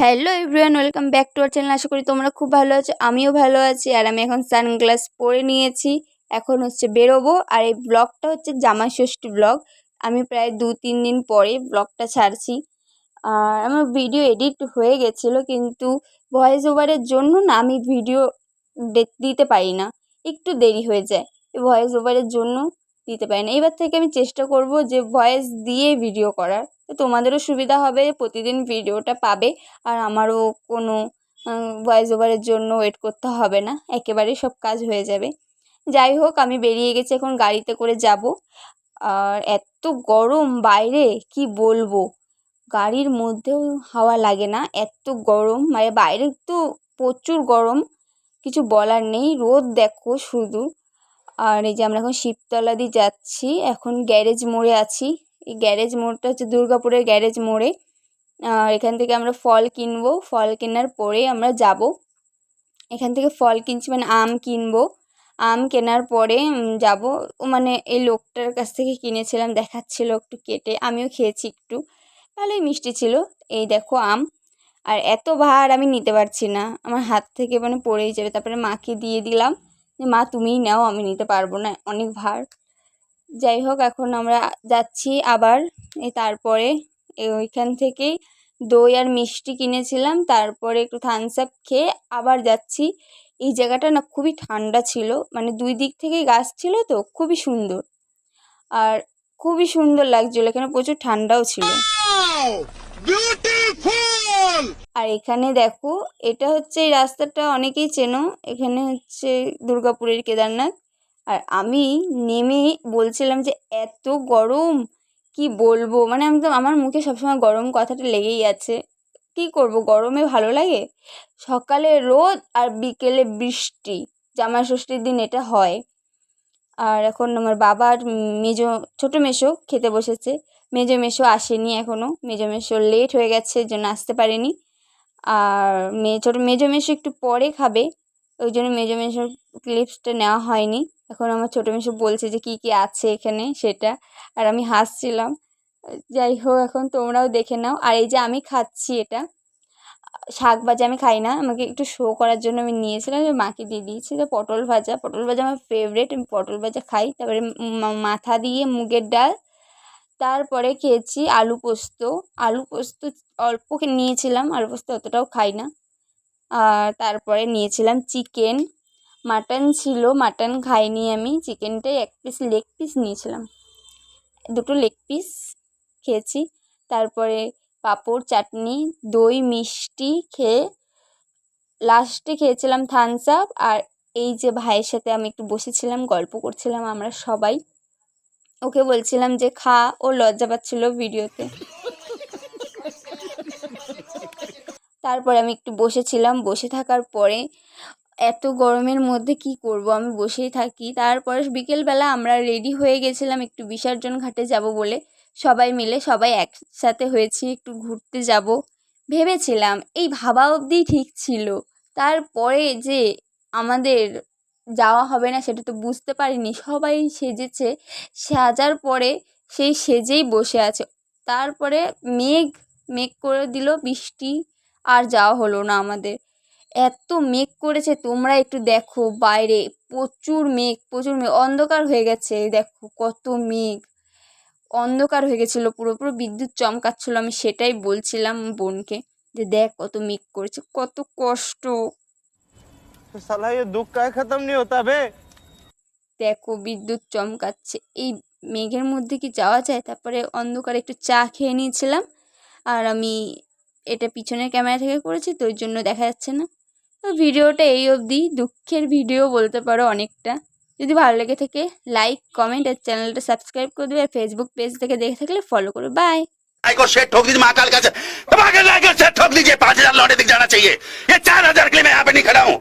Hello everyone welcome back to our channel আশা করি তোমরা খুব ভালো আছো, আমিও ভালো আছি, আর আমি এখন সানগ্লাস পরে নিয়েছি। এখন হচ্ছে বেরোবো, আর এই ব্লগটা হচ্ছে জামাই ষষ্ঠী ব্লগ আমি প্রায় দু তিন দিন পরে ব্লগটা ছাড়ছি। আর আমার ভিডিও এডিট হয়ে গেছিল, কিন্তু ভয়েস ওভারের জন্য না আমি ভিডিও দিতে পারি না। একটু দেরি হয়ে যায় ভয়েস ওভারের জন্য দিতে পারি না। এবার থেকে আমি চেষ্টা করব যে ভয়েস দিয়ে ভিডিও করার। তো তোমাদেরও সুবিধা হবে, প্রতিদিন ভিডিওটা পাবে। আর আমারও কোনো ভয়েস ওভারের জন্য ওয়েট করতে হবে না। একেবারেই সব কাজ হয়ে যাবে। যাই হোক, আমি বেরিয়ে গেছি, এখন গাড়িতে করে যাব। আর এত গরম বাইরে, কি বলব? গাড়ির মধ্যেও হাওয়া লাগে না, এত গরম। মানে বাইরে তো প্রচুর গরম, কিছু বলার নেই। রোদ দেখো শুধু। আর এই যে আমরা এখন শিবতলা দিয়ে যাচ্ছি, এখন গ্যারেজ মোড়ে আছি। এই গ্যারেজ মোড়টা হচ্ছে দুর্গাপুরের গ্যারেজ মোড়ে। আর এখান থেকে আমরা ফল কিনবো। ফল কেনার পরে আমরা যাব। এখান থেকে ফল কিনছি মানে আম কিনবো। আম কেনার পরে যাব। ও মানে এই লোকটার কাছ থেকে কিনেছিলাম, দেখাচ্ছিল একটু কেটে। আমিও খেয়েছি একটু। ভালোই মিষ্টি ছিল। এই দেখো আম। আর এত ভার আমি নিতে পারছি না। আমার হাত থেকে মানে পড়েই যাবে। তারপরে মাকে দিয়ে দিলাম। যে, মা, তুমিই নাও, আমি নিতে পারব না। অনেক ভার। যাই হোক, এখন আমরা যাচ্ছি আবার। তারপরে ওইখান থেকেই দই আর মিষ্টি কিনেছিলাম। তারপরে একটু থামস আপ খেয়ে আবার যাচ্ছি। এই জায়গাটা না খুবই ঠান্ডা ছিল। মানে দুই দিক থেকেই গাছ ছিল তো, খুবই সুন্দর। আর খুবই সুন্দর লাগছিল। এখানে প্রচুর ঠান্ডাও ছিল। আর এখানে দেখো, এটা হচ্ছে এই রাস্তাটা অনেকেই চেনো। এখানে হচ্ছে দুর্গাপুরের কেদারনাথ। আর আমি নেমে বলছিলাম যে, এত গরম! কি বলব? মানে আমি তো, আমার মুখে সবসময় গরম কথাটা লেগেই আছে। কী করব? গরমে ভালো লাগে? সকালে রোদ আর বিকেলে বৃষ্টি। জামাই ষষ্ঠীর দিন এটা হয়। আর এখন আমার বাবার মেজো, ছোটো মেসো খেতে বসেছে। মেজো মেসো আসেনি এখনও মেজো মেসো লেট হয়ে গেছে জন্য আসতে পারেনি। আর মে ছোটো মেজো মেসো একটু পরে খাবে। ওই জন্য মেজো মেসোর ক্লিপসটা নেওয়া হয়নি। এখন আমার ছোটো মেসো বলছে যে, কী কী আছে এখানে? সেটা। আর আমি হাসছিলাম। যাই হোক, এখন তোমরাও দেখে নাও। আর এই যে আমি খাচ্ছি এটা, শাক ভাজা আমি খাই না। আমাকে একটু শো করার জন্য আমি নিয়েছিলাম। যে মাকে দিয়ে দিয়েছি যে, পটল ভাজা। পটল ভাজা আমার ফেভারেট আমি পটল ভাজা খাই। তারপরে মাথা দিয়ে মুগের ডাল তারপরে খেয়েছি আলু পোস্ত। আলু পোস্ত অল্প নিয়েছিলাম, আলু পোস্ত অতটাও খাই না। আর তারপরে নিয়েছিলাম চিকেন। মাটন ছিল, মাটন খাইনি আমি। চিকেনটাই এক পিস লেগ পিস নিয়েছিলাম। দুটো লেগ পিস খেয়েছি। তারপরে পাঁপড় চাটনি, দই মিষ্টি খেয়ে লাস্টে খেয়েছিলাম থামস আপ আর এই যে ভাইয়ের সাথে আমি একটু বসেছিলাম, গল্প করছিলাম আমরা সবাই। ওকে বলছিলাম যে খা, ও লজ্জা পাচ্ছিলো ভিডিওতে। তারপরে আমি একটু বসেছিলাম, বসে থাকার পরে এত গরমের মধ্যে কি করব? আমি বসেই থাকি। তারপরে বিকেলবেলা আমরা রেডি হয়ে গেছিলাম একটু বিসর্জন ঘাটে যাব বলে। সবাই মিলে, সবাই একসাথে হয়েছি, একটু ঘুরতে যাব। ভেবেছিলাম, এই ভাবা অবধি ঠিক ছিল। তারপরে যে আমাদের যাওয়া হবে না, সেটা তো বুঝতে পারিনি। সবাই সেজেছে, সাজার পরে সেই সেজেই বসে আছে। তারপরে মেঘ মেঘ করে দিল, বৃষ্টি আর যাওয়া হলো না আমাদের। এত মেঘ করেছে, তোমরা একটু দেখো বাইরে। প্রচুর মেঘ প্রচুর মেঘ। অন্ধকার হয়ে গেছে, দেখো কত মেঘ। অন্ধকার হয়ে গেছিল পুরো পুরো বিদ্যুৎ চমকাচ্ছিলো, আমি সেটাই বলছিলাম বোনকে যে দেখ কত মেঘ করেছে, কত কষ্ট। साला ये दुख का खत्म नहीं होता बे দেখো বিদ্যুৎ চমকাচ্ছে এই মেঘের মধ্যে কি যাওয়া যায় তারপরে অন্ধকারে একটু চা খেয়ে নিয়েছিলাম আর আমি এটা পিছনের ক্যামেরা থেকে করেছি তো ওই জন্য দেখা যাচ্ছে না তো ভিডিওটা এই অবধি দুঃখের ভিডিও বলতে পারো অনেকটা যদি ভালো লেগে থাকে লাইক কমেন্ট আর চ্যানেলটা সাবস্ক্রাইব করে দেবে আর ফেসবুক পেজ থেকে দেখে থাকলে ফলো করবে বাই को शेट ठोक दीजिए महाकाल का दबा के लाइक और शेट ठोक दीजिए पांच हजार लौटे दिख जाना चाहिए ये चार हजार के लिए मैं यहाँ पे नहीं खड़ा हूँ